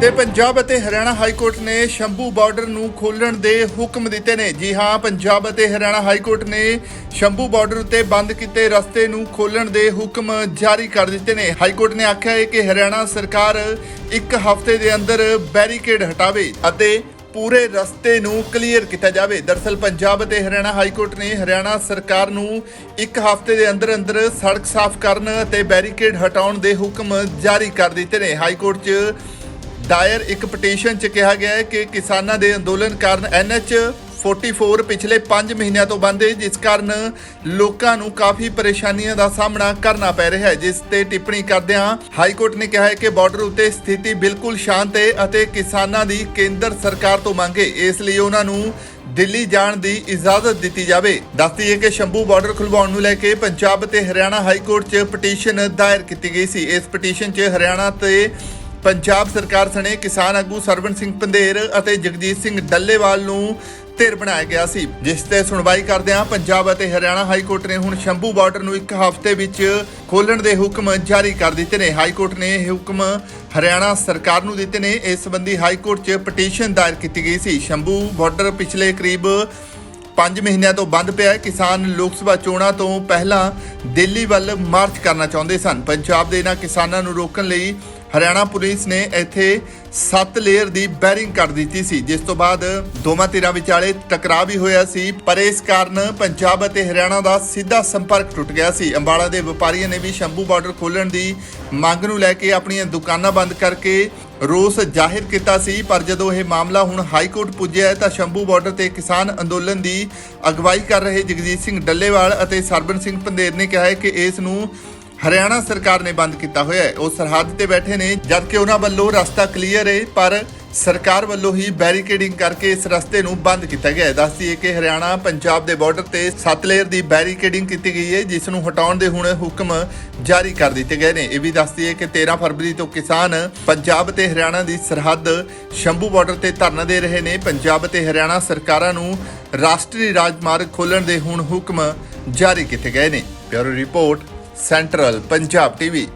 ਤੇ ਪੰਜਾਬ ਅਤੇ Haryana high court ਨੇ ਸ਼ੰਭੂ ਬਾਰਡਰ ਨੂੰ ਖੋਲਣ ਦੇ ਹੁਕਮ ਦਿੱਤੇ ਨੇ। ਜੀ ਹਾਂ, ਪੰਜਾਬ ਅਤੇ ਹਰਿਆਣਾ ਹਾਈ ਕੋਰਟ ਨੇ ਸ਼ੰਭੂ ਬਾਰਡਰ ਉੱਤੇ ਬੰਦ ਕੀਤੇ ਰਸਤੇ ਨੂੰ ਖੋਲਣ ਦੇ ਹੁਕਮ ਜਾਰੀ ਕਰ ਦਿੱਤੇ ਨੇ। ਹਾਈ ਕੋਰਟ ਨੇ ਆਖਿਆ ਹੈ ਕਿ ਹਰਿਆਣਾ ਸਰਕਾਰ ਇੱਕ ਹਫ਼ਤੇ ਦੇ ਅੰਦਰ ਬੈਰੀਕੇਡ ਹਟਾਵੇ ਅਤੇ ਪੂਰੇ ਰਸਤੇ ਨੂੰ ਕਲੀਅਰ ਕੀਤਾ ਜਾਵੇ। ਦਰਸਲ, ਪੰਜਾਬ ਅਤੇ ਹਰਿਆਣਾ ਹਾਈ ਕੋਰਟ ਨੇ ਹਰਿਆਣਾ ਸਰਕਾਰ ਨੂੰ ਇੱਕ ਹਫ਼ਤੇ ਦੇ ਅੰਦਰ ਅੰਦਰ ਸੜਕ ਸਾਫ਼ ਕਰਨ ਅਤੇ ਬੈਰੀਕੇਡ ਹਟਾਉਣ ਦੇ ਹੁਕਮ ਜਾਰੀ ਕਰ ਦਿੱਤੇ ਨੇ। ਹਾਈ ਕੋਰਟ 'ਚ ਦਾਇਰ ਇੱਕ ਪਟੀਸ਼ਨ 'ਚ ਕਿਹਾ ਗਿਆ ਹੈ ਕਿ ਕਿਸਾਨਾਂ ਦੇ ਅੰਦੋਲਨ ਕਾਰਨ ਐਨਐਚ 44 ਪਿਛਲੇ 5 ਮਹੀਨਿਆਂ ਤੋਂ ਬੰਦ ਹੈ, ਜਿਸ ਕਾਰਨ ਲੋਕਾਂ ਨੂੰ ਕਾਫੀ ਪਰੇਸ਼ਾਨੀਆਂ ਦਾ ਸਾਹਮਣਾ ਕਰਨਾ ਪੈ ਰਿਹਾ ਹੈ। ਜਿਸ ਤੇ ਟਿੱਪਣੀ ਕਰਦਿਆਂ ਹਾਈ ਕੋਰਟ ਨੇ ਕਿਹਾ ਹੈ ਕਿ ਬਾਰਡਰ ਉੱਤੇ ਸਥਿਤੀ ਬਿਲਕੁਲ ਸ਼ਾਂਤ ਹੈ ਅਤੇ ਕਿਸਾਨਾਂ ਦੀ ਕੇਂਦਰ ਸਰਕਾਰ ਤੋਂ ਮੰਗ ਹੈ। ਇਸ ਲਈ ਉਹਨਾਂ ਨੂੰ ਦਿੱਲੀ ਜਾਣ ਦੀ ਇਜਾਜ਼ਤ ਦਿੱਤੀ ਜਾਵੇ। ਦੱਸਦੀ ਹੈ ਕਿ ਸ਼ੰਭੂ ਬਾਰਡਰ ਖੁਲਵਾਉਣ ਨੂੰ ਲੈ ਕੇ ਪੰਜਾਬ ਤੇ ਹਰਿਆਣਾ ਹਾਈ ਕੋਰਟ 'ਚ ਪਟੀਸ਼ਨ ਦਾਇਰ ਕੀਤੀ ਗਈ ਸੀ। ਇਸ ਪਟੀਸ਼ਨ 'ਚ ਹਰਿਆਣਾ ਤੇ ਪੰਜਾਬ ਸਰਕਾਰ ਸਣੇ ਕਿਸਾਨ ਆਗੂ ਸਰਵਨ ਸਿੰਘ ਪੰਧੇਰ ਅਤੇ ਜਗਜੀਤ ਸਿੰਘ ਡੱਲੇਵਾਲ ਨੂੰ ਧਿਰ ਬਣਾਇਆ ਗਿਆ ਸੀ, ਜਿਸ ਤੇ ਸੁਣਵਾਈ ਕਰਦਿਆਂ ਪੰਜਾਬ ਅਤੇ ਹਰਿਆਣਾ ਹਾਈ ਕੋਰਟ ਨੇ ਹੁਣ ਸ਼ੰਭੂ ਬਾਰਡਰ ਨੂੰ ਇੱਕ ਹਫ਼ਤੇ ਵਿੱਚ ਖੋਲਣ ਦੇ ਹੁਕਮ ਜਾਰੀ ਕਰ ਦਿੱਤੇ ਨੇ। ਹਾਈ ਕੋਰਟ ਨੇ ਇਹ ਹੁਕਮ ਹਰਿਆਣਾ ਸਰਕਾਰ ਨੂੰ ਦਿੱਤੇ ਨੇ। ਇਸ ਸੰਬੰਧੀ ਹਾਈ ਕੋਰਟ 'ਚ ਪਟੀਸ਼ਨ ਦਾਇਰ ਕੀਤੀ ਗਈ ਸੀ। ਸ਼ੰਭੂ ਬਾਰਡਰ ਪਿਛਲੇ ਕਰੀਬ 5 ਮਹੀਨਿਆਂ ਤੋਂ ਬੰਦ ਪਿਆ ਹੈ। ਕਿਸਾਨ ਲੋਕ ਸਭਾ ਚੋਣਾਂ ਤੋਂ ਪਹਿਲਾਂ ਦਿੱਲੀ ਵੱਲ ਮਾਰਚ ਕਰਨਾ ਚਾਹੁੰਦੇ ਸਨ। ਪੰਜਾਬ ਦੇ ਇਹਨਾਂ ਕਿਸਾਨਾਂ ਨੂੰ ਰੋਕਣ ਲਈ ਹਰਿਆਣਾ ਪੁਲਿਸ ਨੇ ਇੱਥੇ 7 ਲੇਅਰ ਦੀ ਬੈਰਿੰਗ ਕਰ ਦਿੱਤੀ ਸੀ, ਜਿਸ ਤੋਂ ਬਾਅਦ ਦੋਵਾਂ ਧਿਰਾਂ ਵਿਚਾਲੇ ਟਕਰਾਅ ਵੀ ਹੋਇਆ ਸੀ, ਪਰ ਇਸ ਕਾਰਨ ਪੰਜਾਬ ਅਤੇ ਹਰਿਆਣਾ ਦਾ ਸਿੱਧਾ ਸੰਪਰਕ ਟੁੱਟ ਗਿਆ ਸੀ। ਅੰਬਾਲਾ ਦੇ ਵਪਾਰੀਆਂ ਨੇ ਵੀ ਸ਼ੰਭੂ ਬਾਰਡਰ ਖੋਲਣ ਦੀ ਮੰਗ ਨੂੰ ਲੈ ਕੇ ਆਪਣੀਆਂ ਦੁਕਾਨਾਂ ਬੰਦ ਕਰਕੇ ਰੋਸ ਜ਼ਾਹਿਰ ਕੀਤਾ ਸੀ, ਪਰ ਜਦੋਂ ਇਹ ਮਾਮਲਾ ਹੁਣ ਹਾਈ ਕੋਰਟ ਪੁੱਜਿਆ ਤਾਂ ਸ਼ੰਭੂ ਬਾਰਡਰ ਤੇ ਕਿਸਾਨ ਅੰਦੋਲਨ ਦੀ ਅਗਵਾਈ ਕਰ ਰਹੇ ਜਗਜੀਤ ਸਿੰਘ ਡੱਲੇਵਾਲ ਅਤੇ ਸਰਬਨ ਸਿੰਘ ਪੰਧੇਰ ਨੇ ਕਿਹਾ ਹੈ ਕਿ ਇਸ ਨੂੰ ਹਰਿਆਣਾ ਸਰਕਾਰ ਨੇ ਬੰਦ ਕੀਤਾ ਹੋਇਆ ਹੈ। ਉਹ ਸਰਹੱਦ ਤੇ ਬੈਠੇ ਨੇ, ਜਦਕਿ ਉਹਨਾਂ ਵੱਲੋਂ ਰਸਤਾ ਕਲੀਅਰ ਹੈ, ਪਰ ਸਰਕਾਰ ਵੱਲੋਂ ਹੀ ਬੈਰੀਕੇਡਿੰਗ ਕਰਕੇ ਇਸ ਰਸਤੇ ਨੂੰ ਬੰਦ ਕੀਤਾ ਗਿਆ ਹੈ। ਦੱਸਦੀ ਹੈ ਕਿ ਹਰਿਆਣਾ, ਪੰਜਾਬ ਦੇ ਬਾਰਡਰ ਤੇ ਸੱਤ ਲੇਅਰ ਦੀ ਬੈਰੀਕੇਡਿੰਗ ਕੀਤੀ ਗਈ ਹੈ, ਜਿਸ ਨੂੰ ਹਟਾਉਣ ਦੇ ਹੁਣ ਹੁਕਮ ਜਾਰੀ ਕਰ ਦਿੱਤੇ ਗਏ ਨੇ। ਇਹ ਵੀ ਦੱਸਦੀ ਹੈ ਕਿ 13 ਫਰਵਰੀ ਤੋਂ ਕਿਸਾਨ ਪੰਜਾਬ ਤੇ ਹਰਿਆਣਾ ਦੀ ਸਰਹੱਦ ਸ਼ੰਭੂ ਬਾਰਡਰ ਤੇ ਧਰਨਾ ਦੇ ਰਹੇ ਨੇ। ਪੰਜਾਬ ਤੇ ਹਰਿਆਣਾ ਸਰਕਾਰਾਂ ਨੂੰ ਰਾਸ਼ਟਰੀ ਰਾਜਮਾਰਗ ਖੋਲਣ ਦੇ ਹੁਣ ਹੁਕਮ ਜਾਰੀ ਕੀਤੇ ਗਏ ਨੇ। Bureau report central Punjab TV